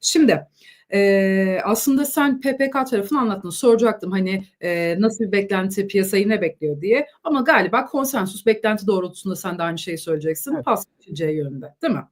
Şimdi e, aslında sen PPK tarafını anlattın. Soracaktım hani e, nasıl bir beklenti piyasayı ne bekliyor diye. Ama galiba konsensus beklenti doğrultusunda sen de aynı şeyi söyleyeceksin. Evet. Pas geçeceği yönünde değil mi?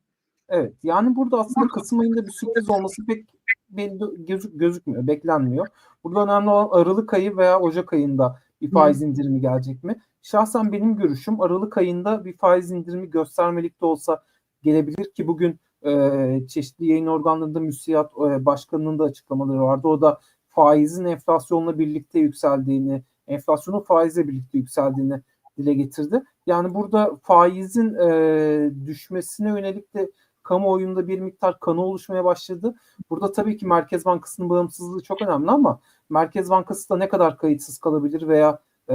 Evet. Yani burada aslında Kasım ayında bir sürpriz olması pek belli gözük, gözükmüyor, beklenmiyor. Burada önemli olan Aralık ayı veya Ocak ayında bir faiz indirimi gelecek mi? Şahsen benim görüşüm Aralık ayında bir faiz indirimi göstermelik de olsa gelebilir ki bugün e, çeşitli yayın organlarında müsiyat e, başkanının da açıklamaları vardı. O da faizin enflasyonla birlikte yükseldiğini, enflasyonun faizle birlikte yükseldiğini dile getirdi. Yani burada faizin e, düşmesine yönelik de kamuoyunda bir miktar kanı oluşmaya başladı. Burada tabii ki Merkez Bankası'nın bağımsızlığı çok önemli ama Merkez Bankası da ne kadar kayıtsız kalabilir veya e,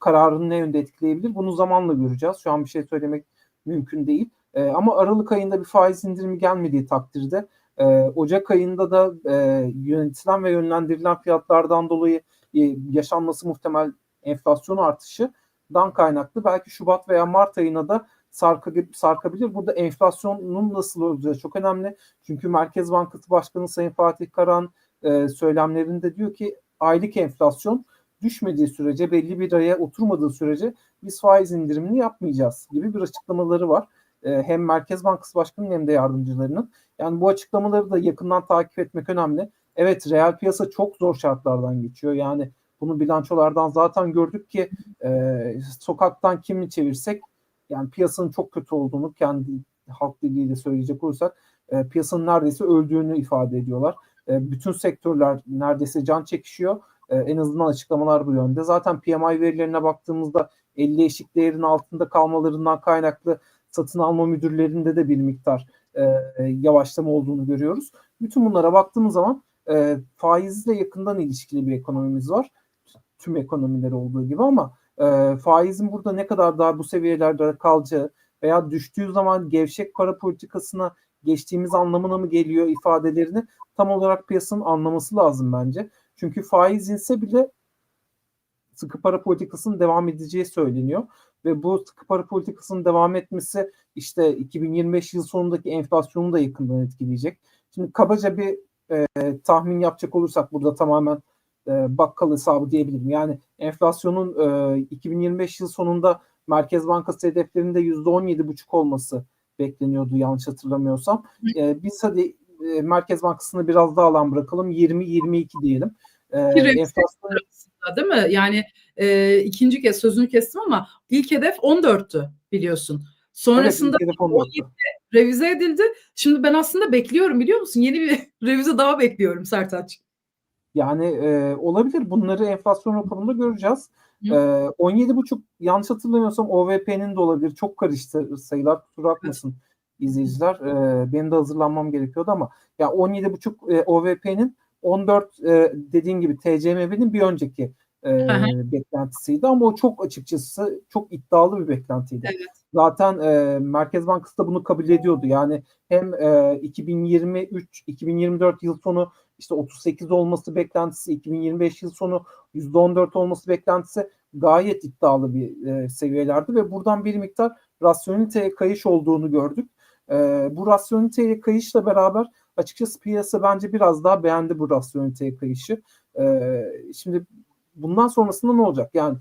kararını ne yönde etkileyebilir bunu zamanla göreceğiz. Şu an bir şey söylemek mümkün değil. E, ama Aralık ayında bir faiz indirimi gelmediği takdirde e, Ocak ayında da e, yönetilen ve yönlendirilen fiyatlardan dolayı e, yaşanması muhtemel enflasyon artışından kaynaklı belki Şubat veya Mart ayına da sarkabilir. Burada enflasyonun nasıl olacağı çok önemli. Çünkü Merkez Bankası Başkanı Sayın Fatih Karan e, söylemlerinde diyor ki aylık enflasyon düşmediği sürece belli bir aya oturmadığı sürece biz faiz indirimini yapmayacağız gibi bir açıklamaları var. E, hem Merkez Bankası Başkanı'nın hem de yardımcılarının. Yani bu açıklamaları da yakından takip etmek önemli. Evet reel piyasa çok zor şartlardan geçiyor. Yani bunu bilançolardan zaten gördük ki e, sokaktan kimi çevirsek yani piyasanın çok kötü olduğunu kendi halk diliyle söyleyecek olursak e, piyasanın neredeyse öldüğünü ifade ediyorlar. E, bütün sektörler neredeyse can çekişiyor. E, en azından açıklamalar bu yönde. Zaten PMI verilerine baktığımızda 50 eşik değerin altında kalmalarından kaynaklı satın alma müdürlerinde de bir miktar e, yavaşlama olduğunu görüyoruz. Bütün bunlara baktığımız zaman e, faizle yakından ilişkili bir ekonomimiz var. Tüm ekonomiler olduğu gibi ama e, faizin burada ne kadar daha bu seviyelerde kalacağı veya düştüğü zaman gevşek para politikasına geçtiğimiz anlamına mı geliyor ifadelerini tam olarak piyasanın anlaması lazım bence. Çünkü faiz inse bile sıkı para politikasının devam edeceği söyleniyor ve bu sıkı para politikasının devam etmesi işte 2025 yıl sonundaki enflasyonu da yakından etkileyecek. Şimdi kabaca bir e, tahmin yapacak olursak burada tamamen e, bakkal hesabı diyebilirim. Yani enflasyonun e, 2025 yıl sonunda Merkez Bankası hedeflerinde %17,5 olması bekleniyordu yanlış hatırlamıyorsam. E, biz hadi e, Merkez Bankası'nı biraz daha alan bırakalım 20-22 diyelim. E, enflasyon değil mi? Yani e, ikinci kez sözünü kestim ama ilk hedef 14'tü biliyorsun. Sonrasında evet, 17 revize edildi. Şimdi ben aslında bekliyorum biliyor musun? Yeni bir revize daha bekliyorum Sertaç. Yani e, olabilir. Bunları enflasyon raporunda göreceğiz. E, 17,5 yanlış hatırlamıyorsam OVP'nin de olabilir. Çok karıştı sayılar. Kusura bakmasın izleyiciler. E, benim de hazırlanmam gerekiyordu ama ya 17,5 e, OVP'nin 14 e, dediğim gibi TCMB'nin bir önceki e, beklentisiydi ama o çok açıkçası çok iddialı bir beklentiydi. Evet. Zaten e, Merkez Bankası da bunu kabul ediyordu. Yani hem e, 2023-2024 yıl sonu işte 38 olması beklentisi, 2025 yıl sonu %14 olması beklentisi gayet iddialı bir e, seviyelerdi ve buradan bir miktar rasyoneliteye kayış olduğunu gördük. E, bu rasyoneliteye kayışla beraber açıkçası piyasa bence biraz daha beğendi bu rasyoneliteye kayışı. E, şimdi bundan sonrasında ne olacak? Yani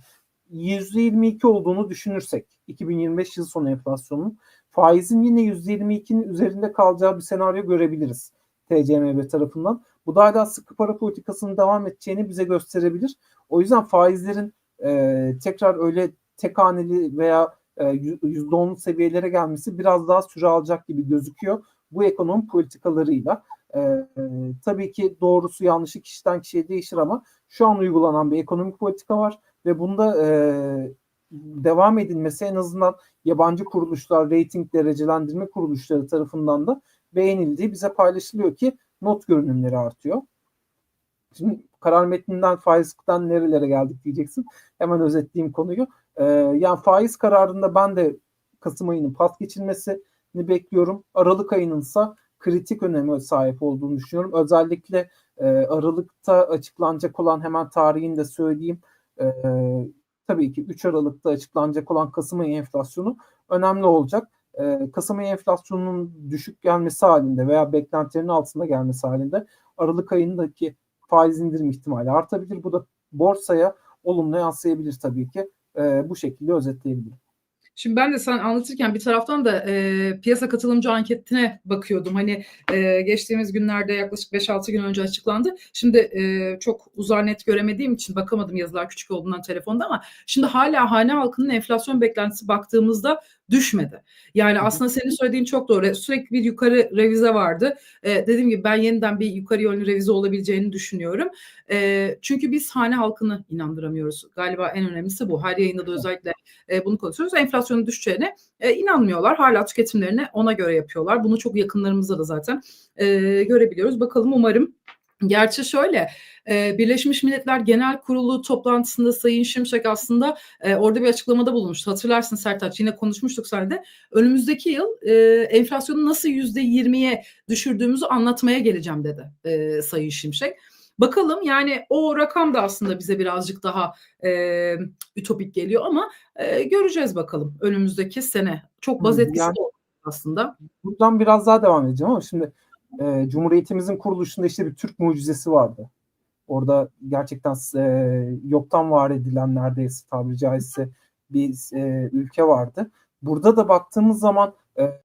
%22 olduğunu düşünürsek 2025 yıl sonu enflasyonun faizin yine %22'nin üzerinde kalacağı bir senaryo görebiliriz TCMB tarafından. Bu da hala sıkı para politikasının devam edeceğini bize gösterebilir. O yüzden faizlerin e, tekrar öyle tek haneli veya e, %10'lu seviyelere gelmesi biraz daha süre alacak gibi gözüküyor. Bu ekonomi politikalarıyla. E, e, tabii ki doğrusu yanlışı kişiden kişiye değişir ama şu an uygulanan bir ekonomik politika var ve bunda e, devam edilmesi en azından yabancı kuruluşlar, rating derecelendirme kuruluşları tarafından da beğenildiği bize paylaşılıyor ki not görünümleri artıyor. Şimdi karar metninden faizden nerelere geldik diyeceksin. Hemen özetleyeyim konuyu. Ee, yani faiz kararında ben de Kasım ayının pas geçilmesini bekliyorum. Aralık ayının ise kritik öneme sahip olduğunu düşünüyorum. Özellikle e, Aralık'ta açıklanacak olan hemen tarihini de söyleyeyim. E, tabii ki 3 Aralık'ta açıklanacak olan Kasım ayı enflasyonu önemli olacak. e, Kasım ayı enflasyonunun düşük gelmesi halinde veya beklentilerin altında gelmesi halinde Aralık ayındaki faiz indirim ihtimali artabilir. Bu da borsaya olumlu yansıyabilir tabii ki. E, bu şekilde özetleyebilirim. Şimdi ben de sen anlatırken bir taraftan da e, piyasa katılımcı anketine bakıyordum. Hani e, geçtiğimiz günlerde yaklaşık 5-6 gün önce açıklandı. Şimdi e, çok uzar net göremediğim için bakamadım yazılar küçük olduğundan telefonda ama şimdi hala hane halkının enflasyon beklentisi baktığımızda düşmedi. Yani aslında senin söylediğin çok doğru. Sürekli bir yukarı revize vardı. E, dediğim gibi ben yeniden bir yukarı yönlü revize olabileceğini düşünüyorum. E, çünkü biz hane halkını inandıramıyoruz. Galiba en önemlisi bu. Her yayında da özellikle e, bunu konuşuyoruz. Enflasyonun düşeceğine e, inanmıyorlar. Hala tüketimlerini ona göre yapıyorlar. Bunu çok yakınlarımızda da zaten e, görebiliyoruz. Bakalım umarım Gerçi şöyle e, Birleşmiş Milletler Genel Kurulu toplantısında Sayın Şimşek aslında e, orada bir açıklamada bulunmuştu. Hatırlarsın Sertaç yine konuşmuştuk seninle. Önümüzdeki yıl e, enflasyonu nasıl yüzde yirmiye düşürdüğümüzü anlatmaya geleceğim dedi e, Sayın Şimşek. Bakalım yani o rakam da aslında bize birazcık daha e, ütopik geliyor ama e, göreceğiz bakalım önümüzdeki sene. Çok baz etkisi Yani- aslında. Buradan biraz daha devam edeceğim ama şimdi e, Cumhuriyetimizin kuruluşunda işte bir Türk mucizesi vardı. Orada gerçekten e, yoktan var edilen neredeyse tabiri caizse bir e, ülke vardı. Burada da baktığımız zaman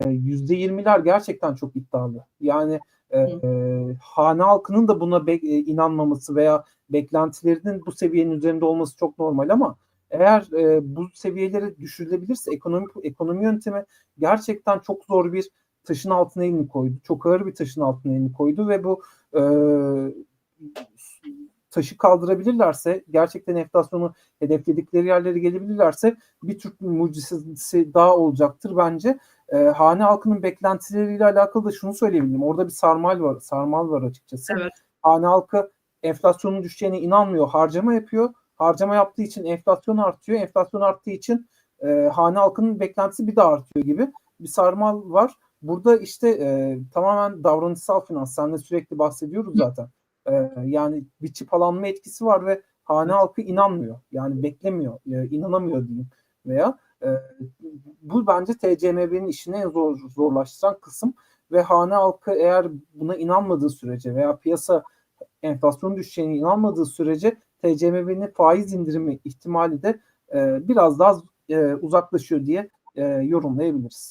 yüzde yirmiler gerçekten çok iddialı. Yani e, e, hane halkının da buna be- e, inanmaması veya beklentilerinin bu seviyenin üzerinde olması çok normal ama eğer e, bu seviyeleri düşürülebilirse ekonomi ekonomi yöntemi gerçekten çok zor bir taşın altına elini koydu. Çok ağır bir taşın altına elini koydu ve bu e, taşı kaldırabilirlerse gerçekten enflasyonu hedefledikleri yerlere gelebilirlerse bir Türk mucizesi daha olacaktır bence. E, hane halkının beklentileriyle alakalı da şunu söyleyebilirim. Orada bir sarmal var, sarmal var açıkçası. Evet. Hane halkı enflasyonun düşeceğine inanmıyor, harcama yapıyor. Harcama yaptığı için enflasyon artıyor. Enflasyon arttığı için e, hane halkının beklentisi bir daha artıyor gibi bir sarmal var. Burada işte e, tamamen davranışsal finans. Seninle sürekli bahsediyoruz zaten. E, yani bir çıpalanma etkisi var ve hane halkı inanmıyor. Yani beklemiyor, e, inanamıyor diyeyim. Veya e, bu bence TCMB'nin işini en zor, zorlaştıran kısım ve hane halkı eğer buna inanmadığı sürece veya piyasa enflasyon düşeceğine inanmadığı sürece TCMB'nin faiz indirimi ihtimali de e, biraz daha e, uzaklaşıyor diye e, yorumlayabiliriz.